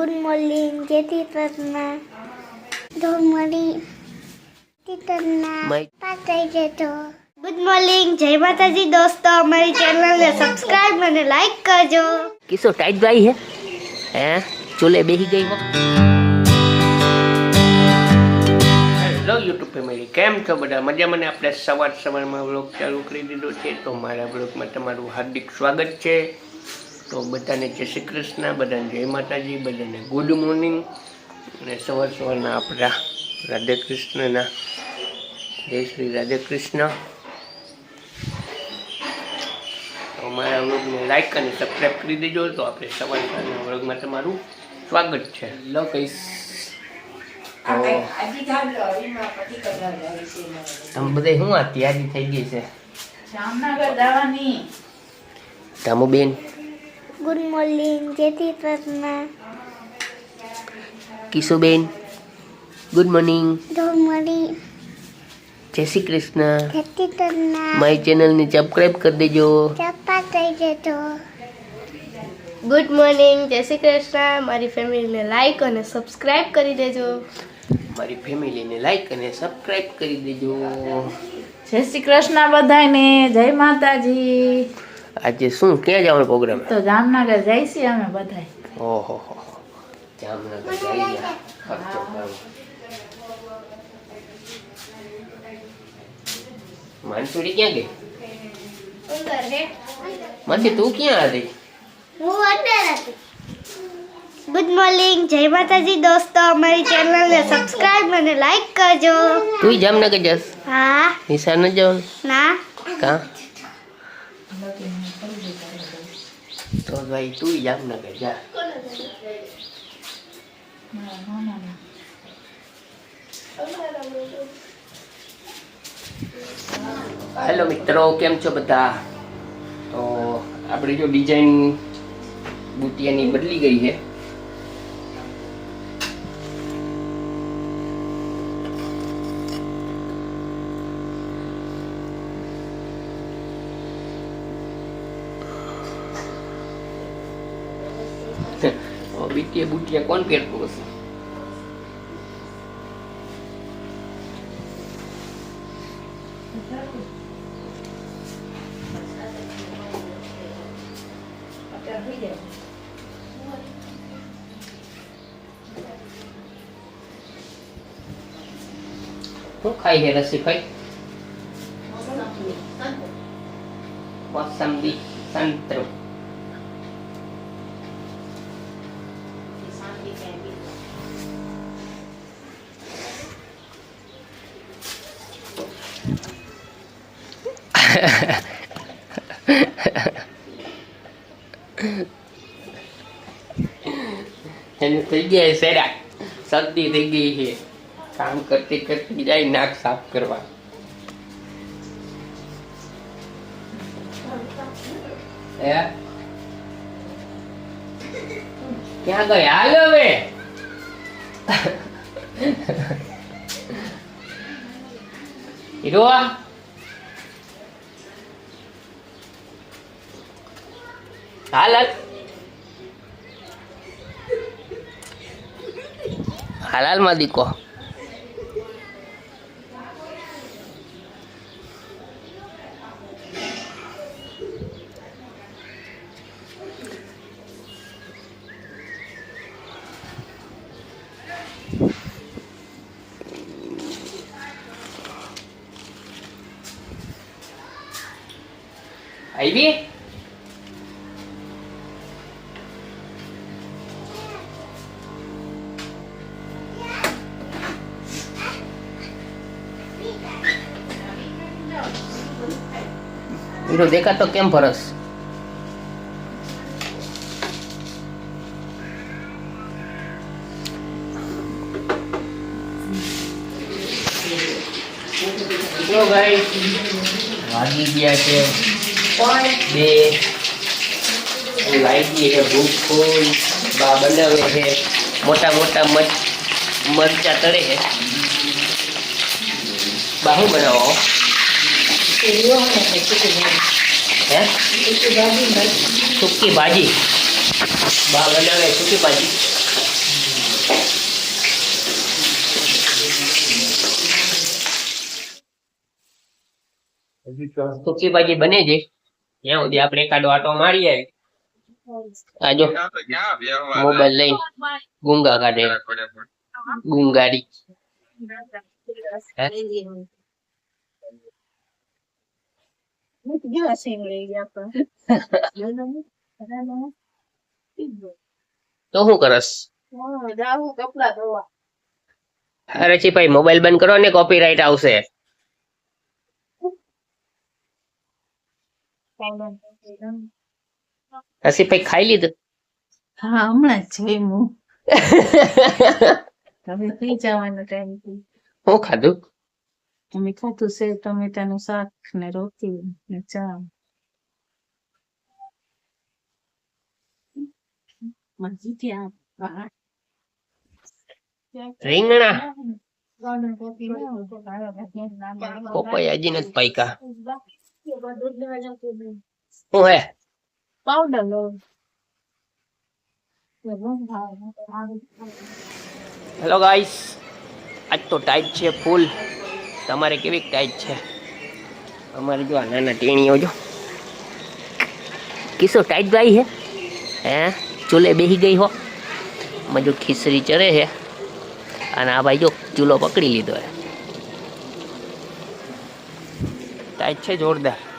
Good morning Jai Krishna. Good morning. My- pass થઈ જતો good morning. જય માતાજી દોસ્તો. અમારી ચેનલને સબસ્ક્રાઇબ અને લાઈક કરજો. કિસો ટાઈટ ભાઈ હે? હે? ચૂલે બેહી ગઈ હો. હેલો યુટ્યુબ ફેમિલી કેમ છો બધા? મજા મને આપણે સવાર સવારમાં બ્લોગ ચાલુ કરી દીધો છે. તો મારા બ્લોગમાં તમારું હાર્દિક સ્વાગત છે. તો બધાને જય શ્રી કૃષ્ણ બધાને જય માતાજી બધાને ગુડ મોર્નિંગ અને સવાર સવારના આપણા રાધે કૃષ્ણના જય શ્રી રાધે કૃષ્ણ. તો અમારા વ્લોગને લાઈક અને સબસ્ક્રાઈબ કરી દેજો તો આપણે સવાર સવારના વ્લોગમાં તમારું સ્વાગત છે. લો કહીશ તો તમે બધા શું આ તૈયારી થઈ ગઈ છે? જામનગર ધામુબેન? ગુડ મોર્નિંગ જેથી Krishna. Kishuben good morning. Good morning. Jai Shri Krishna. Shri Krishna. મારી ચેનલને સબસ્ક્રાઈબ કરી દેજો. પાસ થઈ જતો ગુડ મોર્નિંગ જય શ્રી કૃષ્ણ. મારી ફેમિલીને લાઈક અને સબસ્ક્રાઇબ કરી દેજો. મારી ફેમિલીને લાઈક અને સબસ્ક્રાઈબ કરી દેજો. જય શ્રી કૃષ્ણ બધાને જય માતાજી. આજે શું ક્યાં જવાનો પ્રોગ્રામ તો જામનગર જઈશી અમે બધા ઓહો હો જામનગર જઈ ગયા ખર્ચો કરવો માનસુરી ક્યાં ગઈ? માનસી તું ક્યાં હતી? હું અંદર હતી. ગુડ મોર્નિંગ જય માતાજી દોસ્તો અમારી ચેનલને સબસ્ક્રાઇબ અને લાઈક કરજો. તું જામનગર જસ હા. નિશાન જ જવાનું? ના. કા? તો ભાઈ તું જામનગર જા હેલો મિત્રો કેમ છો બધા? તો આપણે જો ડિઝાઇન બુટિયાની બદલી ગઈ છે. બીટીએ બુટિયા કોણ પહેરતું હશે? શું ખાઈ છે રસીભાઈ મોસંબી સંતરો. એને ગયા છે. કામ કરતી કરતી જાય નાક સાફ કરવા. ક્યાં ગઈ? હાલ હવે. હીરો? હાલ હાલ હાલ હાલમાં દીકો આવી હીરો દેખાતો કેમ ફરસ? વાગી ગયા છે. બે. લાગી છે ભૂખ ફૂલ. બા બનાવે છે. મોટા મોટા મરચ મરચા તળે છે. બા શું બનાવો? સૂકી ભાજી. બા સૂકી ભાજી. સૂકી ભાજી બને છે. ત્યાં સુધી આપણે એકાદો આટો મારીએ. આજો મોબાઈલ લઈ ગુંગા કાઢે. ગુંગાડી ગુંગારી હે? તો શું કરસ? અરે છી ભાઈ મોબાઈલ બંધ કરો ને કોપીરાઈટ આવશે. હસી ભાઈ ખાઈ લીધું? હા હમણાં જ હું. તમે થઈ જવાનો ટાઈમ હું ખાધું? અમે ખાધું સેવ ટમેટાનું શાક ને રોટી ને ચા રીંગણા હે પાવડર લો હેલો ગાઈસ આજ તો ટાઈટ છે ફૂલ તમારે કેવી ટાઈટ છે? અમારે જો આ નાના ટેણીઓ જો. કિસો ટાઈટ ગાઈ હે? હે? ચૂલે બેહી ગઈ હો. આમાં જો ખીચડી ચરે છે અને આ ભાઈ જો ચૂલો પકડી લીધો હે. ટાઈટ છે જોરદાર.